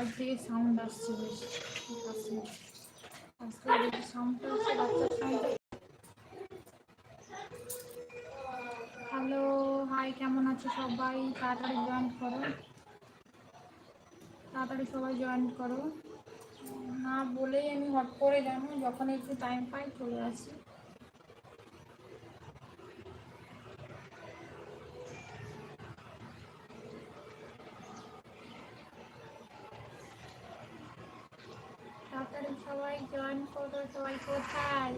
Side থেকে sound আসছে বেশ। পাশে আজকে বেশি সাউন্ডটা সাউন্ড হ্যালো হাই কেমন আছো সবাই? তাড়াতাড়ি জয়েন করো। তাড়াতাড়ি সবাই জয়েন করো। না বলেই আমি হট করে জানো, যখন একটু টাইম পাই চলে আসি তাড়াতাড়ি সবাই সবাই কোথায়?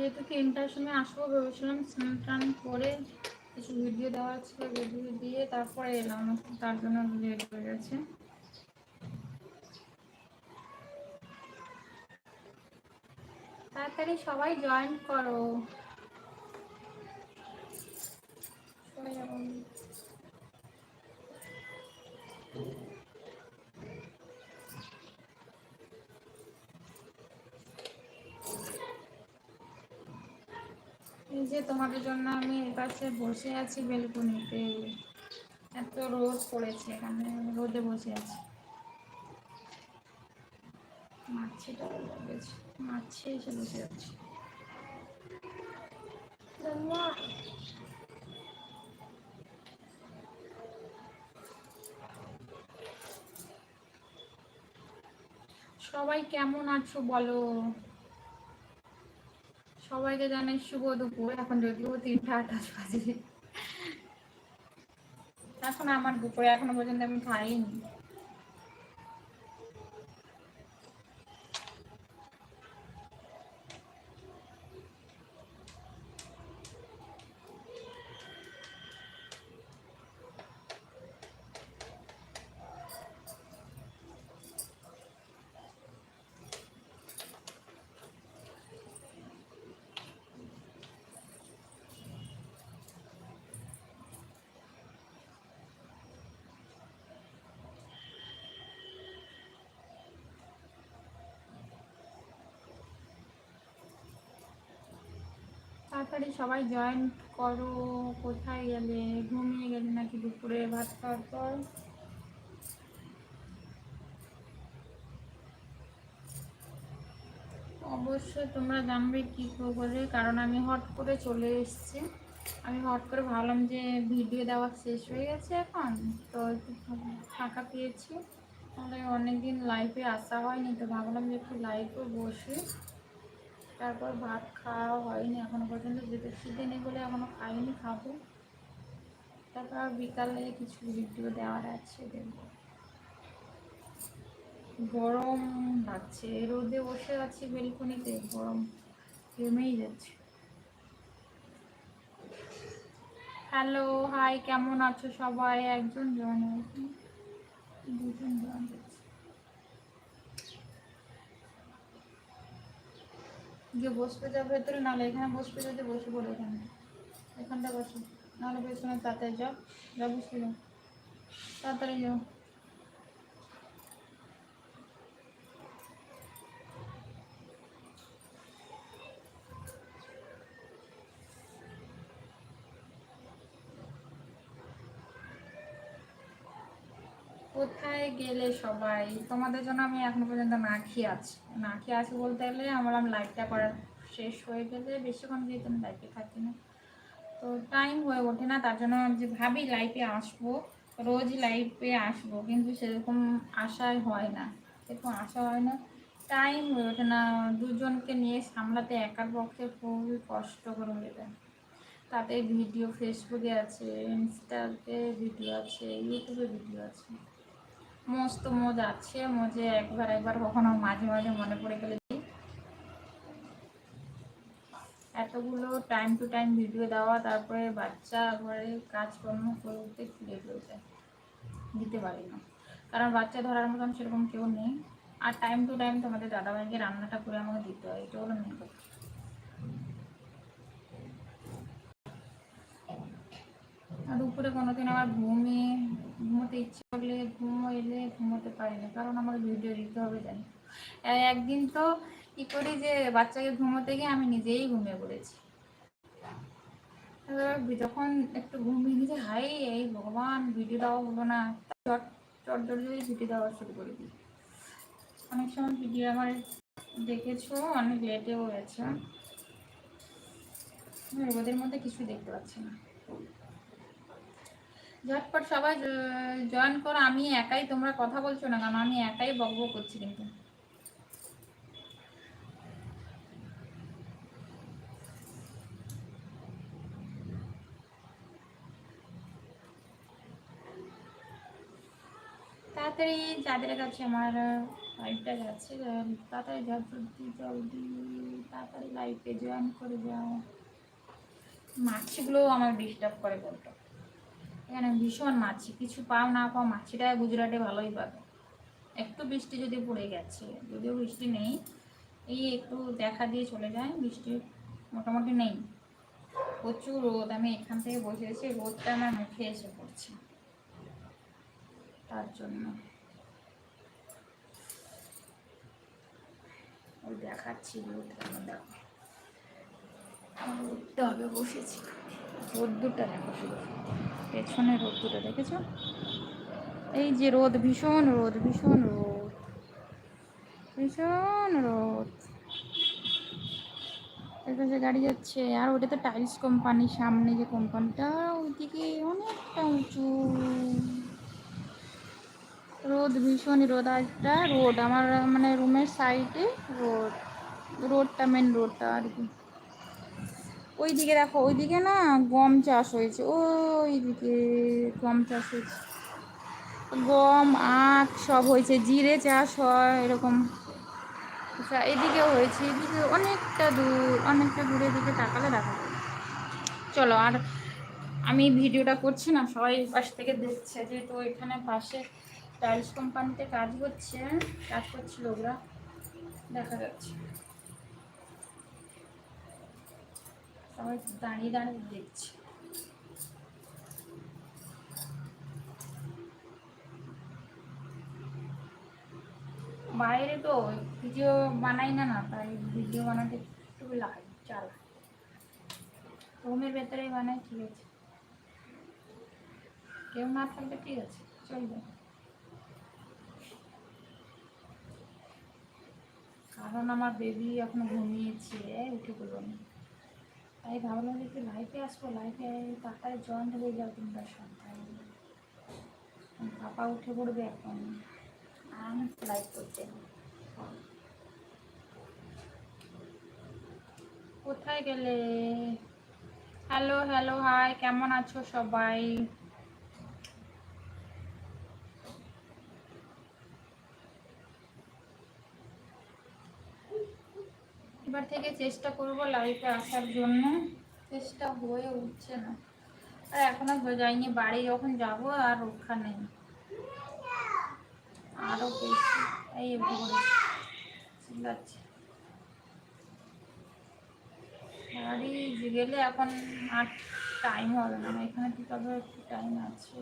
যেহেতু তিনটার সময় আসব ভেবেছিলাম স্নান টান করে কিছু ভিডিও দেওয়া ছিল ভিডিও দিয়ে তারপরে এলাম। তার জন্য লেট হয়ে গেছে। তাড়াতাড়ি সবাই জয়েন করো। সরে যাব আমি। এই যে তোমাদের জন্য আমি কাছে বসে আছি বেলকনিতে। এত রোদ পড়েছে এখানে রোদে বসে আছি। মাছিটা মাছি এসে বসে আছি। সবাই কেমন আছো বলো? সবাইকে জানাই শুভ দুপুর। এখন যদিও তিনটা আঠাশ বাজে। এখন আমার দুপুরে এখনও পর্যন্ত আমি খাইনি। তাড়াতাড়ি সবাই জয়েন করো। কোথায় গেলে? ঘুমিয়ে গেলে নাকি দুপুরে ভাত খাওয়ার পর? অবশ্যই তোমরা জানবে কি করে কারণ আমি হট করে চলে এসেছি। আমি হট করে ভাবলাম যে ভিডিও দেওয়া শেষ হয়ে গেছে এখন, তো একটু ফাঁকা পেয়েছি। তাহলে অনেকদিন লাইভে আসা হয়নি, তো ভাবলাম যে একটু লাইভে বসে। তারপর ভাত খাওয়া হয়নি এখনও পর্যন্ত যেতে খিদে বলে এখনও খাইনি, খাব। তারপর বিকালে কিছু ভিডিও দেওয়ার আছে দেখব। গরম লাগছে, রোদে বসে আছি বেলকনিতে, গরম জমেই যাচ্ছে। হ্যালো হাই কেমন আছো সবাই? একজন জয়েন হয়েছে, দুজন জয়েন গিয়ে বসবে যা ভেতরে, নাহলে এখানে বসবে যদি বসে পড়ে এখানে। এখানটা বসো, নাহলে পেছনে তাড়াতাড়ি যাও যা বসবে যাও তাড়াতাড়ি যাও। গেলে সবাই, তোমাদের জন্য আমি এখনও পর্যন্ত না খেয়ে আছি। না খেয়ে আছি বলতে গেলে আমার লাইভটা করা শেষ হয়ে গেলে বেশিক্ষণ যেহেতু আমি লাইভে থাকি না। তো টাইম হয়ে ওঠে না, তার জন্য যে ভাবি লাইভে আসব, রোজ লাইভে আসব, কিন্তু সেরকম আশাই হয় না। সেরকম আশা হয় না। টাইম হয়ে ওঠে না, দুজনকে নিয়ে সামলাতে একার পক্ষে খুবই কষ্টকর হয়ে যায় তাতে ভিডিও ফেসবুকে আছে ইনস্টাতে ভিডিও আছে ইউটিউবে ভিডিও আছে। মস্ত মজ, আছে মজে একবার একবার কখনো মাঝে মাঝে মনে পড়ে গেলে এতগুলো টাইম টু টাইম ভিডিও দেওয়া, তারপরে বাচ্চা ঘরে কাজকর্ম করতে ফিরে যায় দিতে পারি না। কারণ বাচ্চা ধরার মতন সেরকম কেউ নেই। আর টাইম টু টাইম তোমাদের দাদাভাইকে রান্নাটা করে আমাকে দিতে হয়, এটা হলো মেন কথা। উপরে কোনোদিন আমার ঘুমে, ঘুমোতে ইচ্ছে করলে ঘুম এলে ঘুমোতে পারি না, কারণ আমার ভিডিও দিতে হবে, জানি। একদিন তো কি করি যে বাচ্চাকে ঘুমোতে গিয়ে আমি নিজেই ঘুমিয়ে পড়েছি। যখন একটু ঘুম ভেঙে যায় হাই এই ভগবান ভিডিও দেওয়া হলো না। চট চট জোরে ভিডিও দেওয়া শুরু করে দিই। অনেক সময় ভিডিও আমার দেখেছ, অনেক লেটেও হয়েছে ওদের মধ্যে কিছু দেখতে পাচ্ছি না। ঝটপট সবাই জয়েন করো। আমি একাই, তোমরা কথা বলছো না কারণ আমি একাই বক বক করছি কিন্তু। তাড়াতাড়ি যাদের কাছে আমার লাইভটা যাচ্ছে। তাড়াতাড়ি জলদি জলদি, তাড়াতাড়ি লাইভে জয়েন করে যাও। মাছিগুলো আমার ডিস্টার্ব করে বলতো। এখানে ভীষণ মাছি, কিছু পাও না পাও মাছিটা গুজরাটে ভালোই পাবে। একটু বৃষ্টি যদি পড়ে গেছে, যদিও বৃষ্টি নেই, এই একটু দেখা দিয়ে চলে যায়, বৃষ্টি মোটামুটি নেই। প্রচুর রোদ, আমি এখান থেকে বসে আছি রোদটা আমার মুখে এসে পড়ছে। তার জন্য। ওই দেখাচ্ছি রোদ কেমন দেখো। রোদটা হবে বসেছি। রোদ্দুরটা দেখো পেছনে রোদ্দুরটা দেখেছ? এই যে রোদ, ভীষণ রোদ ভীষণ রোদ ভীষণ রোদ। এর গাড়ি যাচ্ছে, আর ওটা তো টাইলস কোম্পানি, সামনে যে কোম্পানিটা, ওইদিকে অনেকটা উঁচু। রোদ ভীষণই রোদ, আর একটা রোড, আমার মানে রুমের সাইডে রোড রোডটা মেন রোডটা আর কি। ওই দিকে দেখো, ওইদিকে না গম চাষ হয়েছে। ওই দিকে গম চাষ হয়েছে। গম, আখ সব হয়েছে, জিরে চাষ হয় এরকম। আচ্ছা এদিকেও হয়েছে, এদিকে অনেকটা দূর, অনেকটা দূরে দিকে তাকালে দেখা চলো, আর আমি ভিডিওটা করছি না, সবাই পাশ থেকে দেখছে, যেহেতু এখানে পাশে টাইলস কোম্পানিতে কাজ করছে কাজ করছিল ওরা, দেখা যাচ্ছে। দাঁড়িয়ে দাঁড়িয়ে দেখছে। বাইরে তো ভিডিও বানাই না না, তাই ভিডিও বানাতে একটু লাগে চাল। রুমের ভেতরে বানাই, ঠিক আছে। কেউ না থাকলে ঠিক আছে, চলবে। কারণ আমার বেবি এখন ঘুমিয়েছে উঠে পড়ল না তাই ভাবলাম যে একটু লাইফে আসব লাইফে পাতায় জয়েন্ট হয়ে যাও তোমরা সন্ধ্যায় পাপা উঠে পড়বে এখন। আমি করতে কোথায় গেলে? হ্যালো হ্যালো হাই কেমন আছো সবাই? এবার থেকে চেষ্টা করব লাইফে আসার জন্য। চেষ্টা হয়ে উঠছে না। আর এখনও যাইনি, বাড়ি যখন যাব আর রক্ষা নেই আরও বেশি। এই চিল্লাচ্ছে। বাড়ি গেলে এখন আর টাইম হবে না। এখানে ঠিক একটু টাইম আছে।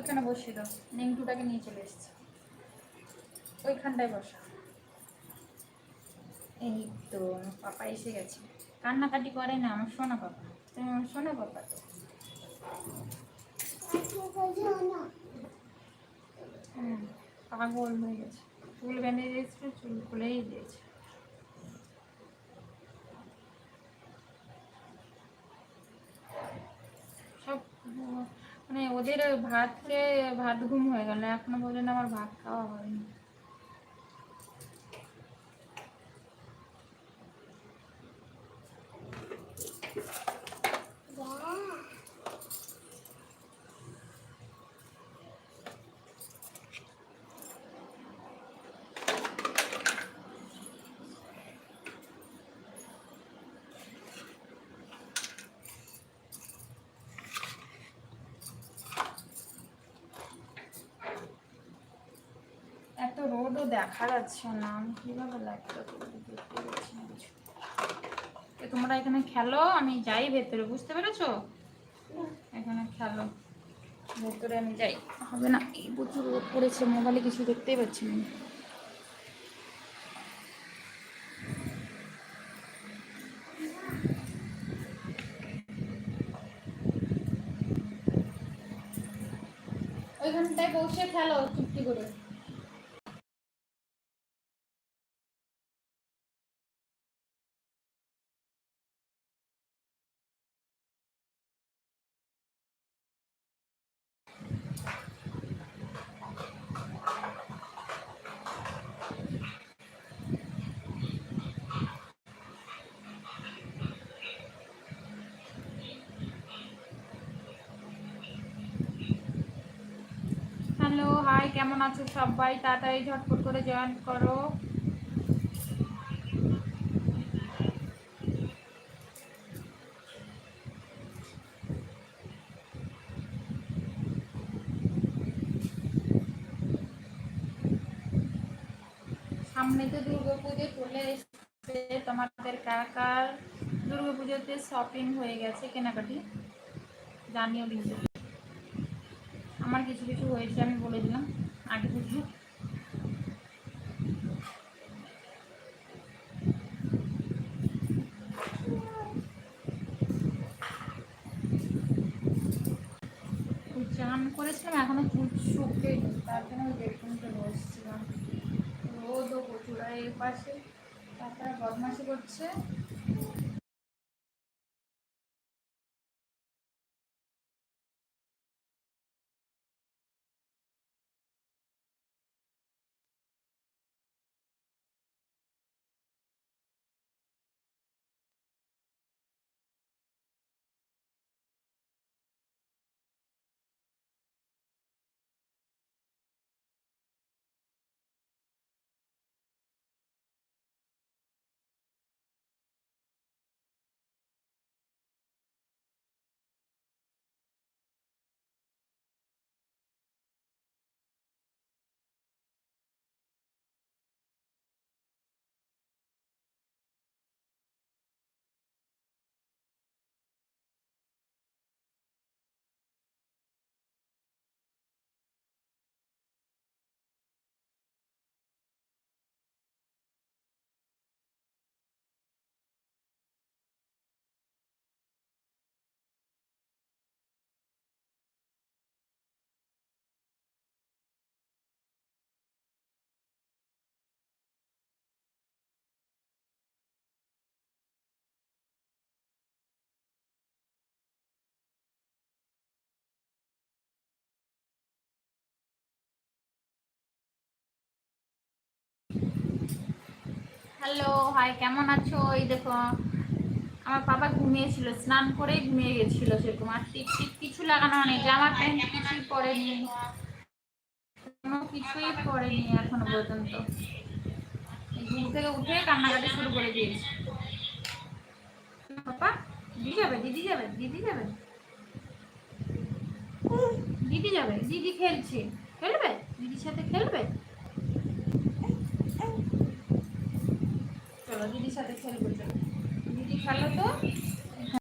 ওইখানে বসিয়ে দাও। নিংটুটাকে নিয়ে চলে এসছে। ওইখানটায় বসা। এই তো, পাপা এসে গেছে। কান্নাকাটি করে না, আমার সোনা পাপা। তুমি আমার সোনা পাপা তো? পাগল হয়ে গেছে। চুল বেঁধে দিয়েছিল, চুল খুলেই দিয়েছে। সব মানে ওদের ভাত খেয়ে ভাত ঘুম হয়ে গেল এখনও পর্যন্ত আমার ভাত খাওয়া হয়নি। রোডও দেখা যাচ্ছে না। আমি কীভাবে লাইটটা দেখতে পাচ্ছি তোমরা এখানে খেলো? আমি যাই ভেতরে, বুঝতে পেরেছ? এখানে খেলো। ভেতরে আমি যাই। হবে না, এই প্রচুর রোদ পড়েছে, মোবাইলে কিছু দেখতেই পাচ্ছি না। ওইখানটায় বসে খেলো, চুপটি করে হ্যালো হাই কেমন আছো সবাই? তাড়াতাড়ি ঝটপট করে জয়েন করো। সামনে তো দুর্গাপুজো চলে এসছে। তোমাদের কার কার দুর্গা শপিং হয়ে গেছে কেনাকাটি? জানিও কিন্তু। আমার কিছু কিছু হয়েছে, আমি বলে দিলাম। আগে থেকে চান করেছিলাম, এখনও চুল শুকিয়ে তার জন্য বেডরুমটা বসছিলাম রোদও প্রচুর, আর এই পাশে তারপরে বদমাশি করছে। হ্যালো হাই কেমন আছো? এই দেখো, আমার বাবা ঘুমিয়েছিল, স্নান করেই ঘুমিয়ে গেছিল সেরকম। আর টিপ টিপ কিছু লাগানো নেই জামা প্যান্ট কিছুই পরেনি, কোনো কিছুই পরেনি এখনও পর্যন্ত। ঘুম থেকে উঠে কান্নাকাটি শুরু করে দিয়েছি। পাপা, দিদি যাবে দিদি যাবে দিদি যাবে। দিদি যাবে, দিদি খেলছে। খেলবে? দিদির সাথে খেলবে? দিদির সাথে খেলব চলো। দিদি খেলো তো?